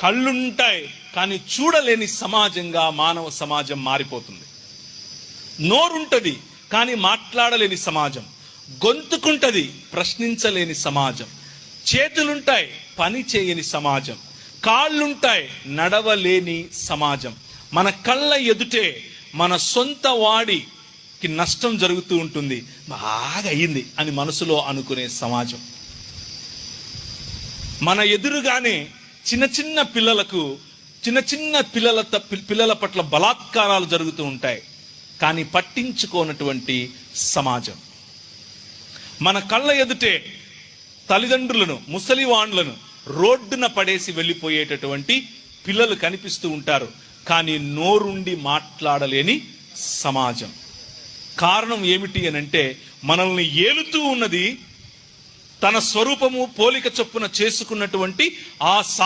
కళ్ళుంటాయి కానీ చూడలేని సమాజంగా మానవ సమాజం మారిపోతుంది. నోరుంటది కానీ మాట్లాడలేని సమాజం. గొంతుకుంటది ప్రశ్నించలేని సమాజం. చేతులుంటాయి పని చేయని సమాజం. కాళ్ళుంటాయి నడవలేని సమాజం. మన కళ్ళ ఎదుటే మన సొంత వాడికి నష్టం జరుగుతూ ఉంటుంది. బాగా అయింది అని మనసులో అనుకునే సమాజం. మన ఎదురుగానే చిన్న చిన్న పిల్లలకు చిన్న చిన్న పిల్లల త- పిల్లల పట్ల బలాత్కారాలు జరుగుతూ ఉంటాయి. కానీ పట్టించుకోనటువంటి సమాజం. మన కళ్ళ ఎదుటే తల్లిదండ్రులను ముసలివాండ్లను రోడ్డున పడేసి వెళ్ళిపోయేటటువంటి పిల్లలు కనిపిస్తూ ఉంటారు. కానీ నోరుండి మాట్లాడలేని సమాజం. కారణం ఏమిటి అని అంటే మనల్ని ఏలుతూ ఉన్నది తన స్వరూపము పోలిక చొప్పున చేసుకున్నటువంటి ఆ సా